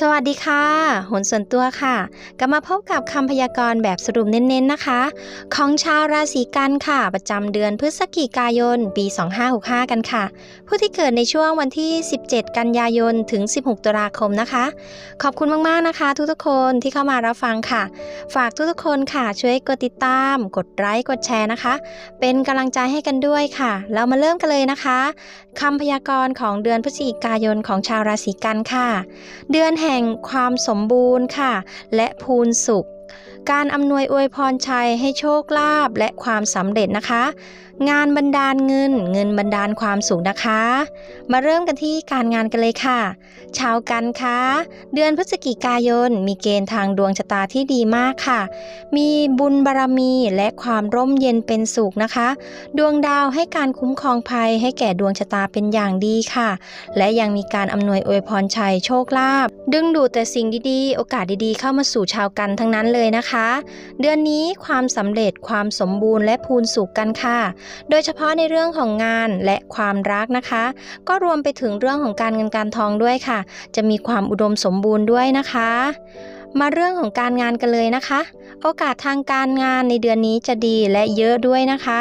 สวัสดีค่ะหนส่วนตัวค่ะ กลับมาพบกับคำพยากรณ์แบบสรุปเน้นๆนะคะ ของชาวราศีกันค่ะ ประจำเดือนพฤศจิกายน ปี 2565 กันค่ะ ผู้ที่เกิดในช่วงวันที่ 17 กันยายน ถึง 16 ตุลาคมนะคะ ขอบคุณมากๆนะคะ ทุกๆคนที่เข้ามารับฟังค่ะ ฝากทุกๆคนค่ะ ช่วยกดติดตาม กดไลค์กดแชร์นะคะ เป็นกำลังใจให้กันด้วยค่ะ เรามาเริ่มกันเลยนะคะคำพยากรณ์ของเดือนพฤศจิกายนของชาวราศีกันค่ะ เดือนแห่งความสมบูรณ์ค่ะ และพูนสุข การอำนวยอวยพรชัยให้โชคลาภและความสำเร็จนะคะ งานบันดาลเงิน เงินบันดาลความสุขนะคะ มาเริ่มกันที่การงานกันเลยค่ะ ชาวกันคะเดือนพฤศจิกายน มีเกณฑ์ทางดวงชะตาที่ดีมากค่ะ มีบุญบารมีและความร่มเย็นเป็นสุขนะคะ ดวงดาวให้การคุ้มครองภัยให้แก่ดวงชะตาเป็นอย่างดีค่ะ และยังมีการอำนวยอวยพรชัยโชคลาภดึงดูดแต่สิ่งดีๆ โอกาสดีๆ เข้ามาสู่ชาวกันทั้งนั้นเลยนะคะ เดือนนี้ความสำเร็จความสมบูรณ์และพูนสุขกันค่ะโดยเฉพาะในเรื่องของงานและความรักนะคะ ก็รวมไปถึงเรื่องของการเงินการทองด้วยค่ะ จะมีความอุดมสมบูรณ์ด้วยนะคะ มาเรื่องของการงานกันเลยนะคะ โอกาสทางการงานในเดือนนี้จะดีและเยอะด้วยนะคะ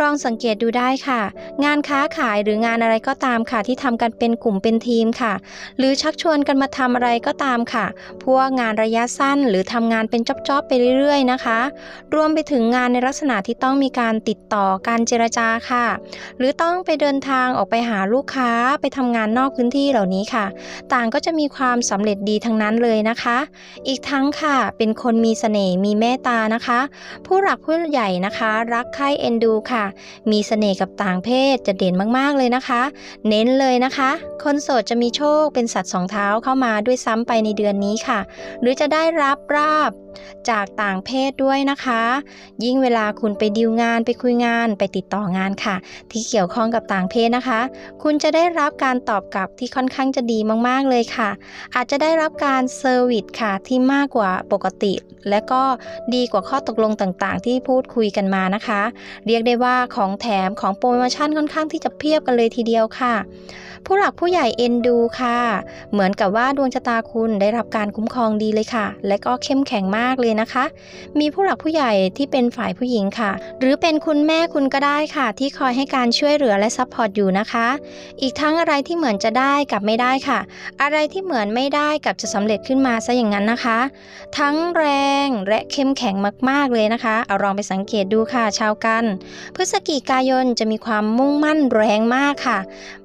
ลองสังเกตดูได้ค่ะ งานค้าขายหรืองานอะไรก็ตามค่ะ ที่ทำกันเป็นกลุ่มเป็นทีมค่ะ หรือชักชวนกันมาทำอะไรก็ตามค่ะ พวกงานระยะสั้นหรือทำงานเป็นจ๊อบๆไปเรื่อยๆนะคะ รวมไปถึงงานในลักษณะที่ต้องมีการติดต่อการเจรจาค่ะ หรือต้องไปเดินทางออกไปหาลูกค้าไปทำงานนอกพื้นที่เหล่านี้ค่ะ ต่างก็จะมีความสำเร็จดีทั้งนั้นเลยนะคะอีีกทั้งค่ะ เป็นคนมีเสน่ห์มีเมตตานะคะ ผู้หลักผู้ใหญ่นะคะ รักใคร่เอ็นดูค่ะ มีเสน่ห์กับต่างเพศจะเด่นมากๆเลยนะคะ เน้นเลยนะคะ คนโสดจะมีโชคเป็นสัตว์สองเท้าเข้ามาด้วยซ้ำไปในเดือนนี้ค่ะ หรือจะได้รับราบ จากต่างเพศด้วยนะคะ ยิ่งเวลาคุณไปดีลงานไปคุยงานไปติดต่องานค่ะ ที่เกี่ยวข้องกับต่างเพศนะคะ คุณจะได้รับการตอบกลับที่ค่อนข้างจะดีมากๆเลยค่ะ อาจจะได้รับการเซอร์วิสค่ะที่มากกว่าปกติ และก็ดีกว่าข้อตกลงต่างๆ ที่พูดคุยกันมานะคะ เรียกได้ว่าของแถมของโปรโมชั่นค่อนข้างที่จะเพียบกันเลยทีเดียวค่ะ ผู้หลักผู้ใหญ่เอ็นดูค่ะ เหมือนกับว่าดวงชะตาคุณได้รับการคุ้มครองดีเลยค่ะ และก็เข้มแข็งมากเลยนะคะ มีผู้หลักผู้ใหญ่ที่เป็นฝ่ายผู้หญิงค่ะ หรือเป็นคุณแม่คุณก็ได้ค่ะ ที่คอยให้การช่วยเหลือและซัพพอร์ตอยู่นะคะ อีกทั้งอะไรที่เหมือนจะได้กับไม่ได้ค่ะ อะไรที่เหมือนไม่ได้กับจะสำเร็จขึ้นมาซะอย่างนั้นนะคะ ทั้งแรงและเข้มแข็งมาก ๆเลยนะคะ เอาลองไปสังเกตดูค่ะ ชาวกัน พฤศจิกายนจะมีความมุ่งมั่นแรงมากค่ะ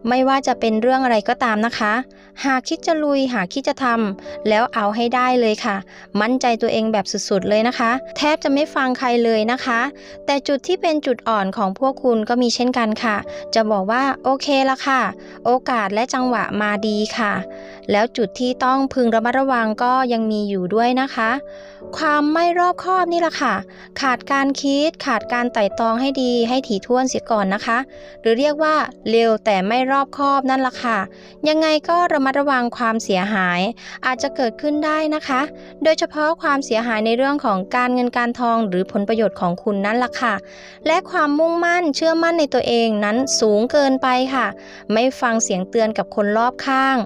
ไม่ว่าจะเป็นเรื่องอะไรก็ตามนะคะ หากคิดจะลุยหากคิดจะทำแล้วเอาให้ได้เลยค่ะ มั่นใจตัวเองแบบสุดๆเลยนะคะ แทบจะไม่ฟังใครเลยนะคะ แต่จุดที่เป็นจุดอ่อนของพวกคุณก็มีเช่นกันค่ะ จะบอกว่าโอเคละค่ะ โอกาสและจังหวะมาดีค่ะ แล้วจุดที่ต้องพึงระมัดระวังก็ยังมีอยู่ด้วยนะคะ ความไม่รอบคอบนี่แหละค่ะ ขาดการคิดขาดการไต่ตรองให้ดีให้ถี่ถ้วนเสียก่อนนะคะ หรือเรียกว่าเร็วแต่ไม่รอบคอบนั่นละค่ะ ยังไงก็ระมัดระวังความเสียหาย อาจจะเกิดขึ้นได้นะคะ โดยเฉพาะความเสียหายในเรื่องของการเงินการทองหรือผลประโยชน์ของคุณนั่นล่ะค่ะ และความมุ่งมั่นเชื่อมั่นในตัวเองนั้นสูงเกินไปค่ะ ไม่ฟังเสียงเตือนกับคนรอบข้าง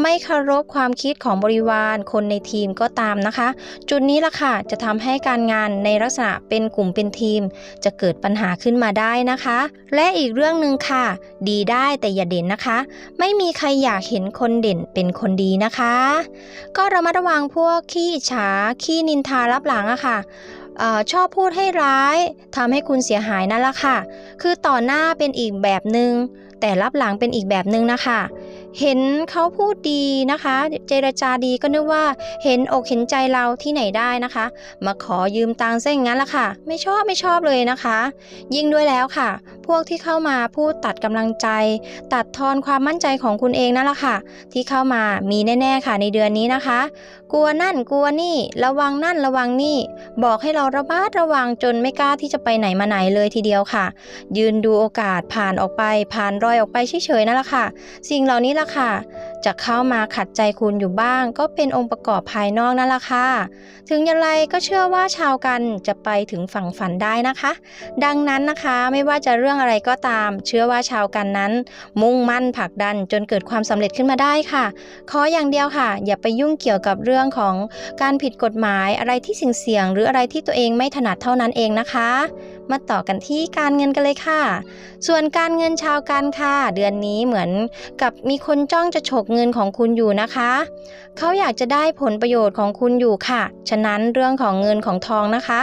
ไม่เคารพความคิดของบริวาร คนในทีมก็ตามนะคะ จุดนี้ล่ะค่ะจะทำให้การงานในลักษณะเป็นกลุ่มเป็นทีม จะเกิดปัญหาขึ้นมาได้นะคะ และอีกเรื่องหนึ่งค่ะ ดีได้แต่อย่าเด่นนะคะ ไม่มีใครอยากเห็นคนเด่นเป็นคนดีนะคะ ก็ระมัดระวังพวกขี้ฉาขี้นินทารับหลังอะค่ะอชอบพูดให้ร้ายทำให้คุณเสียหายนั่นละค่ะ คือต่อหน้าเป็นอีกแบบหนึง่งแต่รับหลังเป็นอีกแบบหนึ่งนะคะ เห็นเขาพูดดีนะคะ เจรจาดีก็นึกว่าเห็นอกเห็นใจเราที่ไหนได้นะคะ มาขอยืมตังค์ซะอย่างนั้นละค่ะ ไม่ชอบไม่ชอบเลยนะคะ ยิ่งด้วยแล้วค่ะ พวกที่เข้ามาพูดตัดกำลังใจ ตัดทอนความมั่นใจของคุณเองนั่นแหละค่ะ ที่เข้ามามีแน่ ๆค่ะในเดือนนี้นะคะ กลัวนั่นกลัวนี่ ระวังนั่นระวังนี่ บอกให้เราระบาดระวังจนไม่กล้าที่จะไปไหนมาไหนเลยทีเดียวค่ะ ยืนดูโอกาสผ่านออกไป ผ่านรอยออกไปเฉยๆนั่นแหละค่ะ สิ่งเหล่านี้ล่ะค่ะ จะเข้ามาขัดใจคุณอยู่บ้าง ก็เป็นองค์ประกอบภายนอกนั่นแหละค่ะ ถึงอย่างไรก็เชื่อว่าชาวกันจะไปถึงฝั่งฝันได้นะคะ ดังนั้นนะคะไม่ว่าจะเรื่องอะไรก็ตาม เชื่อว่าชาวกันนั้น มุ่งมั่นผลักดันจนเกิดความสำเร็จขึ้นมาได้ค่ะ ขออย่างเดียวค่ะ อย่าไปยุ่งเกี่ยวกับเรื่องของการผิดกฎหมายอะไรที่เสี่ยงหรืืออะไรที่ตัวเองไม่ถนัดเท่านั้นเองนะคะ มาต่อกันที่การเงินกันเลยค่ะ ส่วนการเงินชาวกันค่ะเดือนนี้เหมือนกับมีคนจ้องจะฉกเงินของคุณอยู่นะคะ เขาอยากจะได้ผลประโยชน์ของคุณอยู่ค่ะ ฉะนั้นเรื่องของเงินของทองนะคะ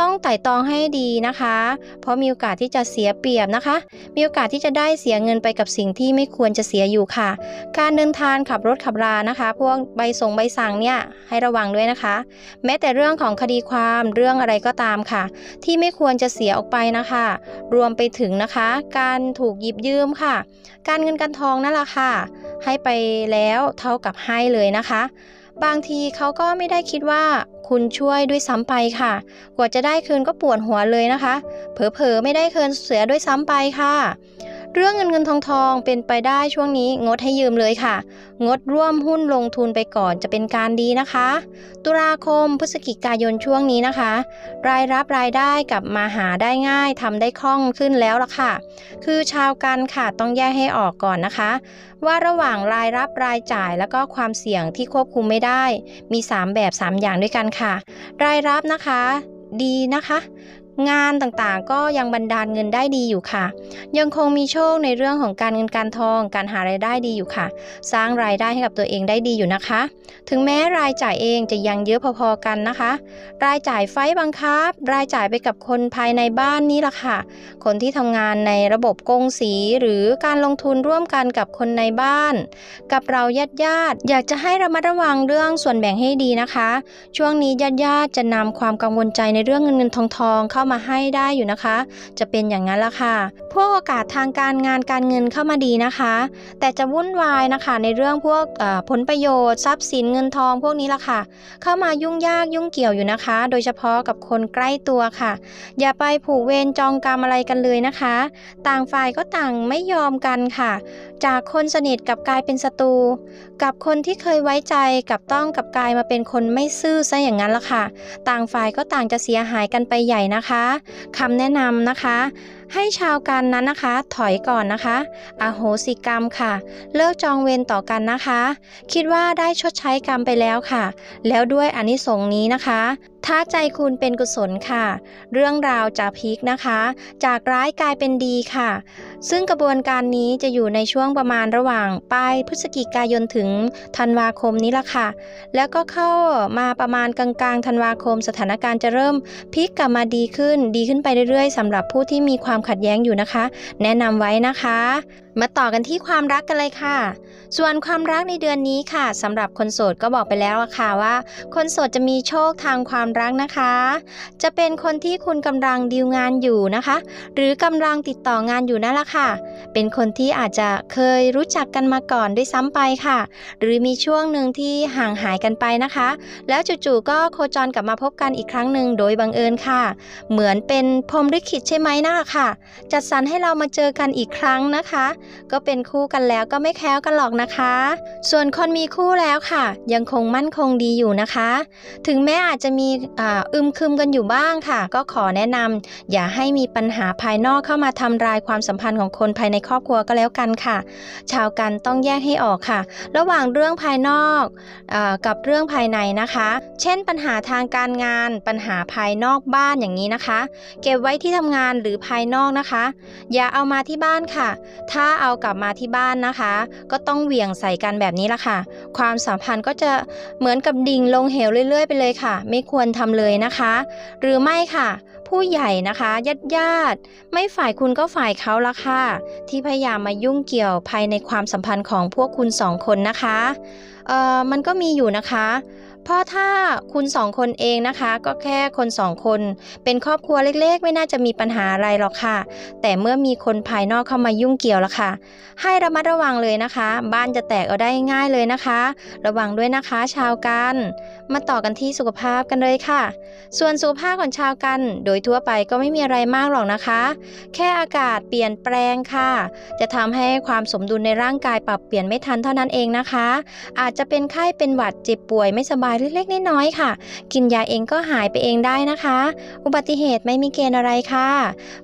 ต้องไต่ตองให้ดีนะคะ เพราะมีโอกาสที่จะเสียเปรียบนะคะ มีโอกาสที่จะได้เสียเงินไปกับสิ่งที่ไม่ควรจะเสียอยู่ค่ะ การเดินทางขับรถขับรานะคะ พวกใบส่งใบสั่งเนี่ยให้ระวังด้วยนะคะ แม้แต่เรื่องของคดีความเรื่องอะไรก็ตามค่ะ ที่ไม่ควรจะเสียออกไปนะคะ รวมไปถึงนะคะ การถูกหยิบยืมค่ะ การเงินการทองนั่นแหละค่ะ ให้ไปแล้วเท่ากับให้เลยนะคะ บางทีเขาก็ไม่ได้คิดว่าคุณช่วยด้วยซ้ำไปค่ะ กว่าจะได้คืนก็ปวดหัวเลยนะคะ เผลอๆไม่ได้คืนเสียด้วยซ้ำไปค่ะ เรื่องเงินเงินทองทองเป็นไปได้ช่วงนี้งดให้ยืมเลยค่ะ งดร่วมหุ้นลงทุนไปก่อนจะเป็นการดีนะคะ ตุลาคมพฤศจิกายนช่วงนี้นะคะ รายรับรายได้กลับมาหาได้ง่ายทำได้คล่องขึ้นแล้วล่ะค่ะ คือชาวกันค่ะต้องแยกให้ออกก่อนนะคะ ว่าระหว่างรายรับรายจ่ายแล้วก็ความเสี่ยงที่ควบคุมไม่ได้ มี 3 แบบ 3 อย่างด้วยกันค่ะ รายรับนะคะดีนะคะ งานต่างๆ ก็ยังบันดาลเงินได้ดีอยู่ค่ะ ยังคงมีโชคในเรื่องของการเงินการทอง การหารายได้ดีอยู่ค่ะ สร้างรายได้ให้กับตัวเองได้ดีอยู่นะคะ ถึงแม้รายจ่ายเองจะยังเยอะพอๆกันนะคะ รายจ่ายไฟบังคับ รายจ่ายไปกับคนภายในบ้านนี่แหละค่ะ คนที่ทำงานในระบบกงสีหรือการลงทุนร่วมกันกับคนในบ้าน กับเราญาติญาติๆอยากจะให้ระมัดระวังเรื่องส่วนแบ่งให้ดีนะคะ ช่วงนี้ญาติญาติๆจะนำความกังวลใจในเรื่องเงินเงินทองทองเข้ามาให้ได้อยู่นะคะ จะเป็นอย่างนั้นละค่ะ พวกโอกาสทางการงานการเงินเข้ามาดีนะคะ แต่จะวุ่นวายนะคะในเรื่องพวกผลประโยชน์ทรัพย์สินเงินทองพวกนี้ละค่ะ เข้ามายุ่งยากยุ่งเกี่ยวอยู่นะคะ โดยเฉพาะกับคนใกล้ตัวค่ะ อย่าไปผูกเวรจองกรรมอะไรกันเลยนะคะ ต่างฝ่ายก็ต่างไม่ยอมกันค่ะ จากคนสนิทกับกลายเป็นศัตรู กับคนที่เคยไว้ใจกับต้องกับกลายมาเป็นคนไม่ซื่อซะอย่างนั้นละค่ะ ต่างฝ่ายก็ต่างจะเสียหายกันไปใหญ่นะคะคำแนะนำนะคะ ให้ชาวกันนั้นนะคะ ถอยก่อนนะคะอโหสิกรรมค่ะ เลิกจองเวรต่อกันนะคะ คิดว่าได้ชดใช้กรรมไปแล้วค่ะ แล้วด้วยอานิสงส์นี้นะคะถ้าใจคุณเป็นกุศลค่ะ เรื่องราวจะพลิกนะคะ จากร้ายกลายเป็นดีค่ะ ซึ่งกระบวนการนี้จะอยู่ในช่วงประมาณระหว่างปลายพฤศจิกายนถึงธันวาคมนี้ละค่ะ แล้วก็เข้ามาประมาณกลางๆธันวาคม สถานการณ์จะเริ่มพลิกกลับมาดีขึ้น ดีขึ้นไปเรื่อยๆสำหรับผู้ที่มีความขัดแย้งอยู่นะคะ แนะนำไว้นะคะมาต่อกันที่ความรักกันเลยค่ะ ส่วนความรักในเดือนนี้ค่ะสำหรับคนโสดก็บอกไปแล้วอะค่ะว่า คนโสดจะมีโชคทางความรักนะคะ จะเป็นคนที่คุณกำลังดีลงานอยู่นะคะ หรือกำลังติดต่องานอยู่นั่นแหละค่ะ เป็นคนที่อาจจะเคยรู้จักกันมาก่อนด้วยซ้ำไปค่ะ หรือมีช่วงหนึ่งที่ห่างหายกันไปนะคะ แล้วจู่ๆก็โคจรกลับมาพบกันอีกครั้งหนึ่งโดยบังเอิญค่ะ เหมือนเป็นพรหมลิขิตใช่ไหมนะค่ะ จัดสรรให้เรามาเจอกันอีกครั้งนะคะก็เป็นคู่กันแล้วก็ไม่แคล้วกันหรอกนะคะ ส่วนคนมีคู่แล้วค่ะ ยังคงมั่นคงดีอยู่นะคะ ถึงแม้อาจจะมีอ,อึมครึมกันอยู่บ้างค่ะ ก็ขอแนะนำอย่าให้มีปัญหาภายนอกเข้ามาทำลายความสัมพันธ์ของคนภายในครอบครัวก็แล้วกันค่ะ ชาวกันต้องแยกให้ออกค่ะ ระหว่างเรื่องภายนอกอกับเรื่องภายในนะคะ เช่น ปัญหาทางการงานปัญหาภายนอกบ้านอย่างนี้นะคะ เก็บไว้ที่ทำงานหรือภายนอกนะคะ อย่าเอามาที่บ้านค่ะ ถ้าเอากลับมาที่บ้านนะคะ ก็ต้องเหวี่ยงใส่กันแบบนี้ละค่ะ ความสัมพันธ์ก็จะเหมือนกับดิ่งลงเหวเรื่อยๆ ไปเลยค่ะ ไม่ควรทำเลยนะคะ หรือไม่ค่ะ ผู้ใหญ่นะคะญาติญาติไม่ฝ่ายคุณก็ฝ่ายเขาละค่ะ ที่พยายามมายุ่งเกี่ยวภายในความสัมพันธ์ของพวกคุณสองคนนะคะเอ่อมันก็มีอยู่นะคะ เพราะถ้าคุณสองคนเองนะคะ ก็แค่คนสองคน เป็นครอบครัวเล็กๆ ไม่น่าจะมีปัญหาอะไรหรอกค่ะ แต่เมื่อมีคนภายนอกเข้ามายุ่งเกี่ยวแล้วค่ะ ให้ระมัดระวังเลยนะคะ บ้านจะแตกเอาได้ง่ายเลยนะคะ ระวังด้วยนะคะชาวกัน มาต่อกันที่สุขภาพกันเลยค่ะ ส่วนสุขภาพของชาวกัน โดยทั่วไปก็ไม่มีอะไรมากหรอกนะคะ แค่อากาศเปลี่ยนแปลงค่ะ จะทำให้ความสมดุลในร่างกายปรับเปลี่ยนไม่ทันเท่านั้นเองนะคะ อาจจะเป็นไข้เป็นหวัดเจ็บป่วยไม่สบายายเล็กๆน้อยๆค่ะ กินยาเองก็หายไปเองได้นะคะ อุบัติเหตุไม่มีเกณฑ์อะไรค่ะ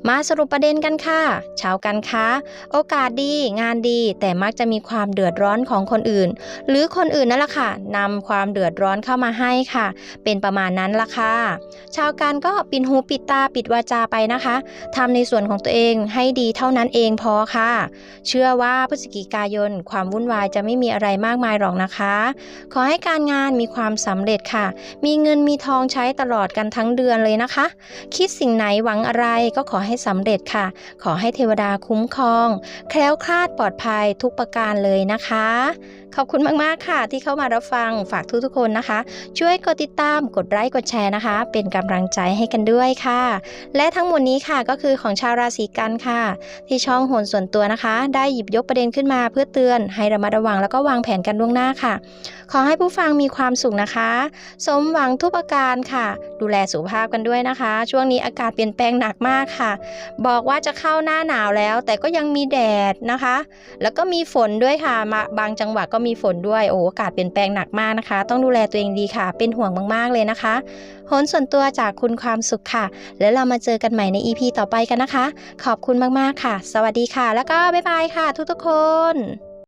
มาสรุปประเด็นกันค่ะชาวกันคะโอกาสดี งานดี แต่มักจะมีความเดือดร้อนของคนอื่น หรือคนอื่นนั่นแหละค่ะนำความเดือดร้อนเข้ามาให้ค่ะ เป็นประมาณนั้นละค่ะ ชาวกันก็ปิดหูปิดตาปิดวาจาไปนะคะทำในส่วนของตัวเองให้ดีเท่านั้นเองพอค่ะ เชื่อว่าพฤศจิกายน ความวุ่นวายจะไม่มีอะไรมากมายหรอกนะคะ ขอให้การงานมีความสำเร็จค่ะ มีเงินมีทองใช้ตลอดกันทั้งเดือนเลยนะคะ คิดสิ่งไหนหวังอะไรก็ขอให้สำเร็จค่ะ ขอให้เทวดาคุ้มครอง แคล้วคลาดปลอดภัยทุกประการเลยนะคะ ขอบคุณมากๆค่ะ ที่เข้ามารับฟังฝากทุกๆคนนะคะ ช่วยกดติดตามกดไลค์กดแชร์นะคะ เป็นกำลังใจให้กันด้วยค่ะ และทั้งหมดนี้ค่ะก็คือของชาวราศีกันค่ะ ที่ช่องโหนส่วนตัวนะคะ ได้หยิบยกประเด็นขึ้นมาเพื่อเตือน ให้ระมัดระวังแล้วก็วางแผนกันล่วงหน้าค่ะขอให้ผู้ฟังมีความสุขนะคะ สมหวังทุกประการค่ะ ดูแลสุขภาพกันด้วยนะคะ ช่วงนี้อากาศเปลี่ยนแปลงหนักมากค่ะ บอกว่าจะเข้าหน้าหนาวแล้ว แต่ก็ยังมีแดดนะคะ แล้วก็มีฝนด้วยค่ะมาบางจังหวัดก็มีฝนด้วยโอ้อากาศเปลี่ยนแปลงหนักมากนะคะ ต้องดูแลตัวเองดีค่ะ เป็นห่วงมากๆเลยนะคะโหนส่วนตัวจากคุณความสุขค่ะ แล้วเรามาเจอกันใหม่ใน EP ต่อไปกันนะคะ ขอบคุณมากๆค่ะ สวัสดีค่ะ แล้วก็บ๊ายบายค่ะ ทุกๆคน